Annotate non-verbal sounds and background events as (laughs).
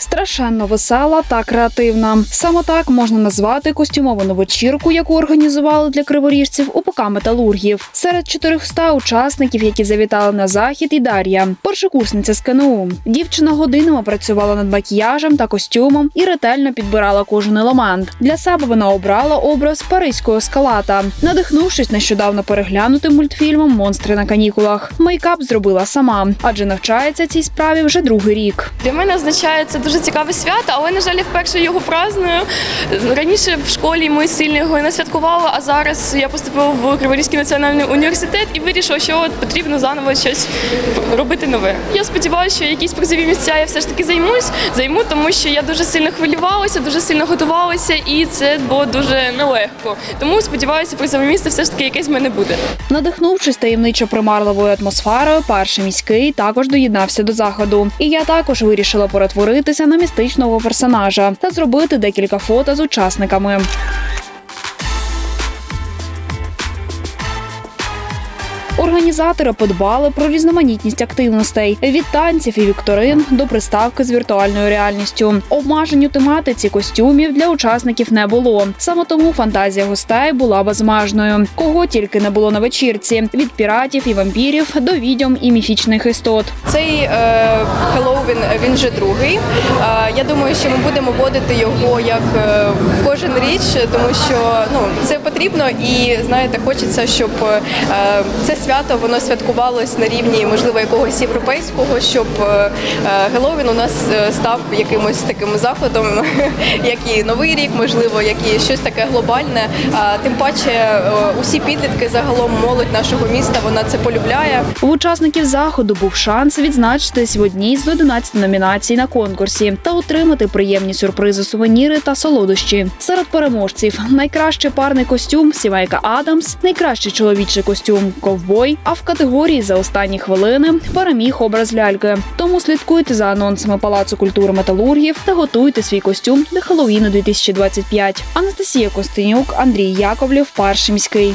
Страшенно весела та креативна. Саме так можна назвати костюмовану вечірку, яку організували для криворіжців УПК металургів. Серед 400 учасників, які завітали на захід, і Дар'я, першокурсниця з КНУ. Дівчина годинами працювала над макіяжем та костюмом і ретельно підбирала кожен елемент. Для себе вона обрала образ паризького скалата, надихнувшись нещодавно переглянутим мультфільмом Монстри на канікулах. Мейкап зробила сама, адже навчається цій справі вже другий рік. Для мене означає це дуже цікаве свято, але на жаль, я вперше його праздную. Раніше в школі ми сильно його не святкували, а зараз я поступила в Криворізький національний університет і вирішила, що от потрібно заново щось робити нове. Я сподіваюся, що якісь призові місця я все ж таки займусь, займу, тому що я дуже сильно хвилювалася, дуже сильно готувалася, і це було дуже нелегко. Тому сподіваюся, призове місце все ж таки якесь в мене буде. Надихнувшись таємничо примарливою атмосферою, перший міський також доєднався до заходу. І я також вирішила перетворитися на містичного персонажа та зробити декілька фото з учасниками. Організатори подбали про різноманітність активностей від танців і вікторин до приставки з віртуальною реальністю. Обмежень у тематиці костюмів для учасників не було. Саме тому фантазія гостей була безмежною. Кого тільки не було на вечірці: від піратів і вампірів до відьом і міфічних істот. Цей е, Хеллоуін він вже другий. Е, я думаю, що ми будемо вводити його як е, кожен річ, тому що ну це потрібно і знаєте, хочеться, щоб е, це свято воно святкувалось на рівні можливо якогось європейського, щоб е, Хеллоуін у нас е, став якимось таким заходом, (laughs) як і новий рік, можливо, як і щось таке глобальне. А тим паче, е, усі підлітки загалом молодь нашого міста вона це полюбляє. У учасників заходу був шанс відзначитись в одній з 11 номінацій на конкурсі та отримати приємні сюрпризи, сувеніри та солодощі. Серед переможців найкращий парний костюм сімейка Адамс, найкращий чоловічий костюм ковбой. А в категорії за останні хвилини переміг образ ляльки. Тому слідкуйте за анонсами Палацу культури металургів та готуйте свій костюм для Хеллоуіну 2025. Анастасія Костенюк, Андрій Яковлів, перший міський.